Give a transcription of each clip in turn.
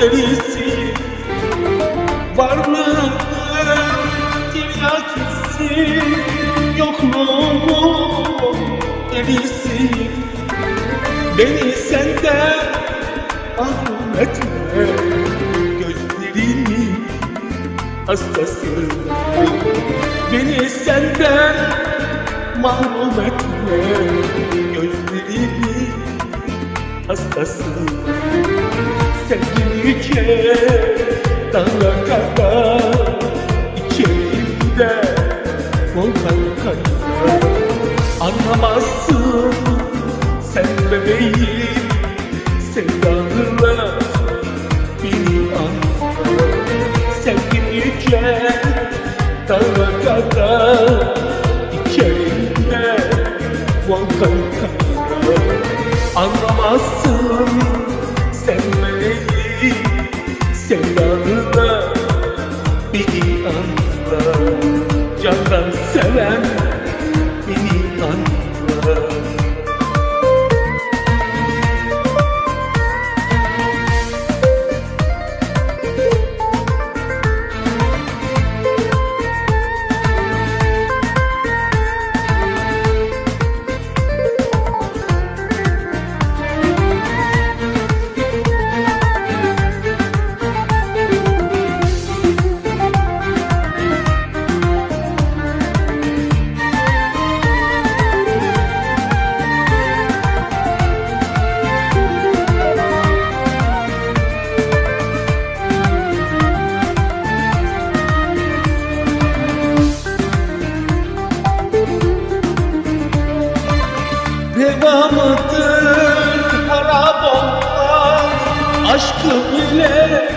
delisi Varlığın tiryakisi Yokluğun delisi Beni senden mahrum etme Gözlerinin hastası Beni senden mahrum etme hastası Sevgin yüce dağlar kadar İçerimde volkan kaynar Anlamazsın sen bebeğim Sevdanla beni anla Sevgin yüce dağlar kadar İçerimde volkan kaynar Sevdanla beni anla. Candan seven Devamıdır harap olmak Aşkım ile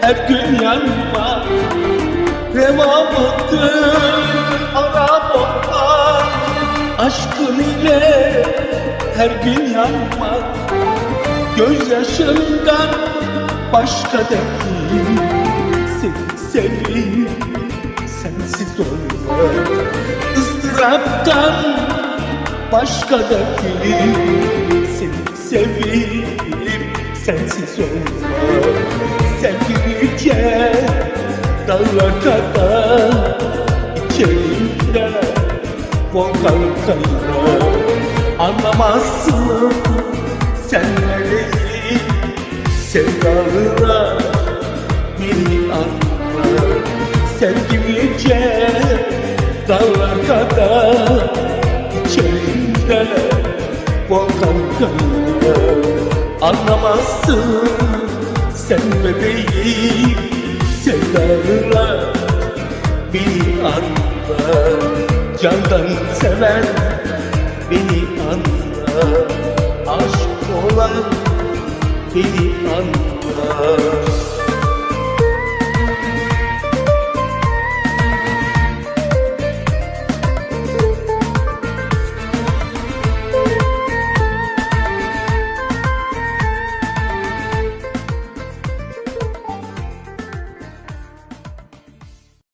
her gün yanmak Devamıdır harap olmak Aşkın ile her gün yanmak Gözyaşından başka derdim Seni seveyim. Sensiz olmak ızdıraptan başka derdim Seni seveyim sensiz olmak Sevgi yüce dağlar kadar İçerimde volkan kaynar. Anlamazsın sen meleği Sevdalılar beni anla Sevgim İçerimde volkan kaynar Anlamazsın sen bebeğim Sevdalılar beni anla Candan seven beni anla Aşk olan beni anla